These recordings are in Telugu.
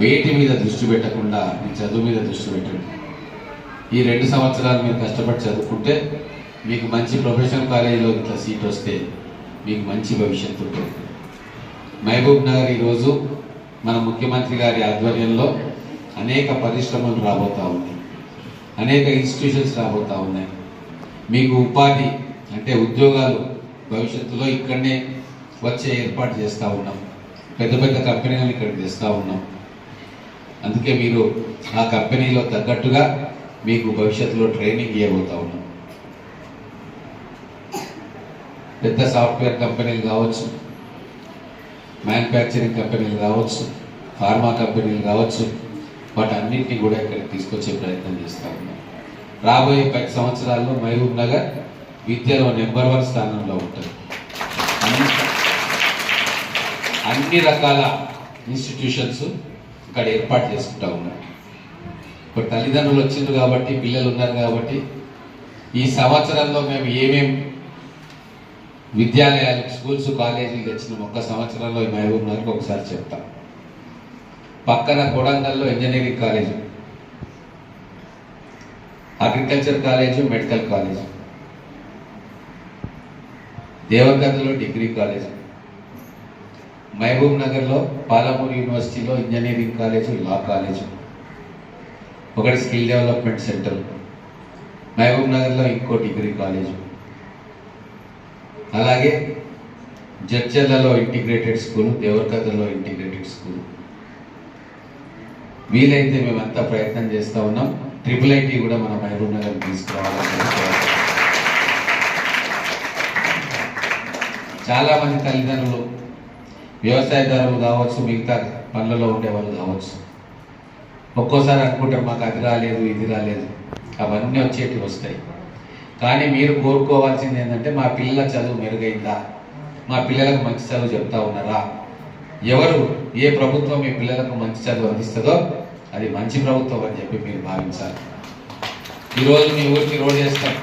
వేటి మీద దృష్టి పెట్టకుండా మీ చదువు మీద దృష్టి పెట్టండి. ఈ రెండు సంవత్సరాలు మీరు కష్టపడి చదువుకుంటే మీకు మంచి ప్రొఫెషనల్ కాలేజీలో ఇట్లా సీట్ వస్తే మీకు మంచి భవిష్యత్తు ఉంటుంది. మహబూబ్ నగర్ ఈరోజు మన ముఖ్యమంత్రి గారి ఆధ్వర్యంలో అనేక పరిశ్రమలు రాబోతూ ఉన్నాయి. అనేక ఇన్స్టిట్యూషన్స్ రాబోతూ ఉన్నాయి. మీకు ఉపాధి అంటే ఉద్యోగాలు భవిష్యత్తులో ఇక్కడనే వచ్చే ఏర్పాటు చేస్తూ ఉన్నాం. పెద్ద పెద్ద కంపెనీలను ఇక్కడ తెస్తూ ఉన్నాం. అందుకే మీరు ఆ కంపెనీలో తగ్గట్టుగా మీకు భవిష్యత్తులో ట్రైనింగ్ ఇవ్వబోతా ఉన్నాం. పెద్ద సాఫ్ట్వేర్ కంపెనీలు కావచ్చు మ్యానుఫ్యాక్చరింగ్ కంపెనీలు కావచ్చు ఫార్మా కంపెనీలు కావచ్చు వాటన్నింటినీ కూడా ఇక్కడికి తీసుకొచ్చే ప్రయత్నం చేస్తూ ఉన్నాం. రాబోయే పది సంవత్సరాల్లో మహబూబ్ నగర్ విద్యలో నెంబర్ వన్ స్థానంలో ఉంటుంది. అన్ని అన్ని రకాల ఇన్స్టిట్యూషన్స్ ఇక్కడ ఏర్పాటు చేసుకుంటా ఉన్నారు ఇప్పుడు తల్లిదండ్రులు వచ్చిండ్రు కాబట్టి పిల్లలు ఉన్నారు కాబట్టి ఈ సంవత్సరంలో మేము ఏమేమి విద్యాలయాలు స్కూల్స్ కాలేజీలు తెచ్చిన ఒక్క సంవత్సరంలో మహబూబ్ నగర్కి ఒకసారి చెప్తాం. పక్కన కొడంగల్లో engineering college agriculture college medical college దేవగద్రలో degree college. మహబూబ్ నగర్లో పాలమూరు యూనివర్సిటీలో ఇంజనీరింగ్ కాలేజ్ లా కాలేజ్. ఒకటి స్కిల్ డెవలప్మెంట్ సెంటర్. మహబూబ్ నగర్లో ఇంకో డిగ్రీ కాలేజ్. అలాగే జడ్చర్లలో ఇంటిగ్రేటెడ్ స్కూల్ దేవరకథలో ఇంటిగ్రేటెడ్ స్కూల్. వీలైతే మేమంతా ప్రయత్నం చేస్తూ ఉన్నాం. ట్రిపుల్ ఐటీ కూడా మన మహబూబ్ నగర్ తీసుకురావాలని చాలా మంది తల్లిదండ్రులు వ్యవసాయదారులు కావచ్చు మిగతా పనులలో ఉండేవాళ్ళు కావచ్చు. ఒక్కోసారి అనుకుంటారు మాకు అది రాలేదు ఇది రాలేదు. అవన్నీ వచ్చేటివి వస్తాయి. కానీ మీరు కోరుకోవాల్సింది ఏంటంటే మా పిల్లల చదువు మెరుగైందా? మా పిల్లలకు మంచి చదువు చెప్తా ఉన్నారా? ఎవరు ఏ ప్రభుత్వం మీ పిల్లలకు మంచి చదువు అందిస్తుందో అది మంచి ప్రభుత్వం అని చెప్పి మీరు భావించాలి. ఈరోజు మీ ఊరికి రోడ్ చేస్తాం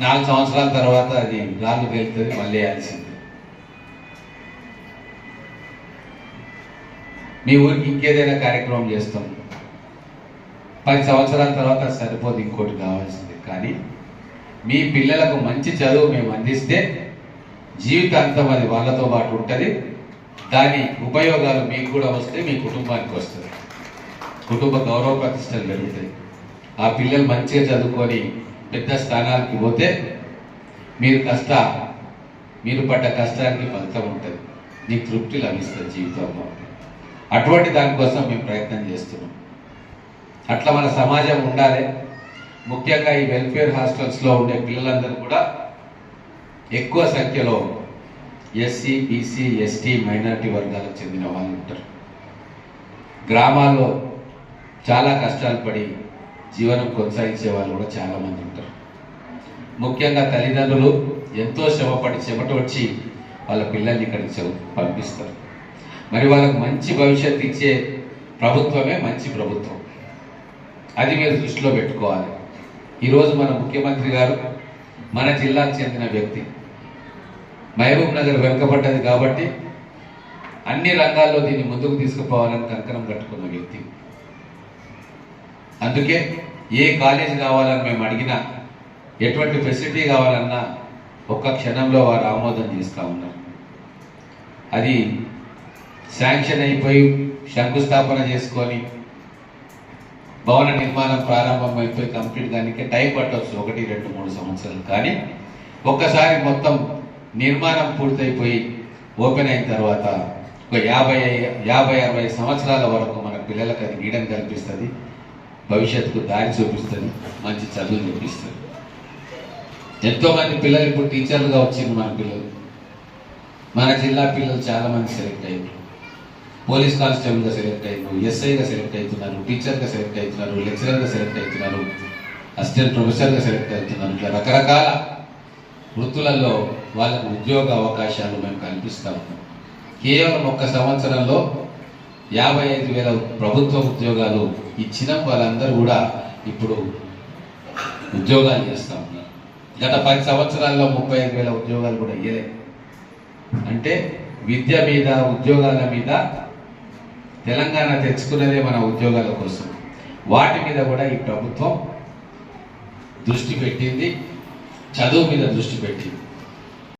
నాలుగు సంవత్సరాల తర్వాత అది రాళ్ళు వెళ్తుంది మళ్ళీ వేయాల్సింది. మీ ఊరికి ఇంకేదైనా కార్యక్రమం చేస్తాం. పది సంవత్సరాల తర్వాత సరిపోదు ఇంకోటి కావాల్సింది. కానీ మీ పిల్లలకు మంచి చదువు మేము అందిస్తే జీవితాంతం అది వాళ్ళతో పాటు ఉంటుంది. దాని ఉపయోగాలు మీకు కూడా వస్తే మీ కుటుంబానికి వస్తుంది. కుటుంబ గౌరవ ప్రతిష్టలు పెరుగుతాయి. ఆ పిల్లలు మంచిగా చదువుకొని పెద్ద స్థానానికి పోతే మీరు కష్ట మీరు పడ్డ కష్టానికి ఫలితం ఉంటుంది. నీకు తృప్తి లభిస్తుంది జీవితంలో. అటువంటి దానికోసం మేము ప్రయత్నం చేస్తున్నాం. అట్లా మన సమాజం ఉండాలి. ముఖ్యంగా ఈ వెల్ఫేర్ హాస్టల్స్లో ఉండే పిల్లలందరూ కూడా ఎక్కువ సంఖ్యలో ఎస్సీ బీసీ ఎస్టీ మైనారిటీ వర్గాలకు చెందిన వాళ్ళు ఉంటారు. గ్రామాల్లో చాలా కష్టాలు పడి జీవనం కొనసాగించే వాళ్ళు కూడా చాలామంది ఉంటారు. ముఖ్యంగా తల్లిదండ్రులు ఎంతో శ్రమపడి చెమట వచ్చి వాళ్ళ పిల్లల్ని ఇక్కడికి పంపిస్తారు. మరి వాళ్ళకు మంచి భవిష్యత్తు ఇచ్చే ప్రభుత్వమే మంచి ప్రభుత్వం. అది మీరు దృష్టిలో పెట్టుకోవాలి. ఈరోజు మన ముఖ్యమంత్రి గారు మన జిల్లాకు చెందిన వ్యక్తి. మహబూబ్ నగర్ వెనుకబడ్డది కాబట్టి అన్ని రంగాల్లో దీన్ని ముందుకు తీసుకుపోవాలని కంకణం కట్టుకున్న వ్యక్తి. అందుకే ఏ కాలేజ్ కావాలని మేము అడిగినా ఎటువంటి ఫెసిలిటీ కావాలన్నా ఒక్క క్షణంలో వారు ఆమోదం చేస్తూ ఉన్నారు. అది శాంక్షన్ అయిపోయి శంకుస్థాపన చేసుకొని భవన నిర్మాణం ప్రారంభం అయిపోయి కంప్లీట్ దానికి టైం పట్టవచ్చు ఒకటి రెండు మూడు సంవత్సరాలు. కానీ ఒక్కసారి మొత్తం నిర్మాణం పూర్తయిపోయి ఓపెన్ అయిన తర్వాత ఒక యాభై యాభై అరవై సంవత్సరాల వరకు మన పిల్లలకు అది నీడని కల్పిస్తుంది. భవిష్యత్తుకు దారి చూపిస్తుంది. మంచి చదువు చూపిస్తుంది ఎంతోమంది పిల్లలు ఇప్పుడు టీచర్లుగా వచ్చింది మన పిల్లలు. మన జిల్లా పిల్లలు చాలామంది సెలెక్ట్ అయ్యారు. పోలీస్ కానిస్టేబుల్గా సెలెక్ట్ అయ్యారు ఎస్ఐగా సెలెక్ట్ అవుతున్నారు టీచర్గా సెలెక్ట్ అవుతున్నారు లెక్చరర్గా సెలెక్ట్ అవుతున్నారు అసిస్టెంట్ ప్రొఫెసర్గా సెలెక్ట్ అవుతున్నారు ఇట్లా రకరకాల వృత్తులలో వాళ్ళకు ఉద్యోగ అవకాశాలు మేము కల్పిస్తా ఉన్నాం. కేవలం ఒక్క సంవత్సరంలో యాభై ఐదు వేల ప్రభుత్వ ఉద్యోగాలు ఇచ్చిన వాళ్ళందరూ కూడా ఇప్పుడు ఉద్యోగాలు చేస్తూ ఉన్నారు. గత పది సంవత్సరాల్లో ముప్పై ఐదు వేల ఉద్యోగాలు కూడా ఇయ్యలేదు అంటే విద్య మీద ఉద్యోగాల మీద తెలంగాణ తెచ్చుకున్నదే మన ఉద్యోగాల కోసం. వాటి మీద కూడా ఈ ప్రభుత్వం దృష్టి పెట్టింది చదువు మీద దృష్టి పెట్టింది.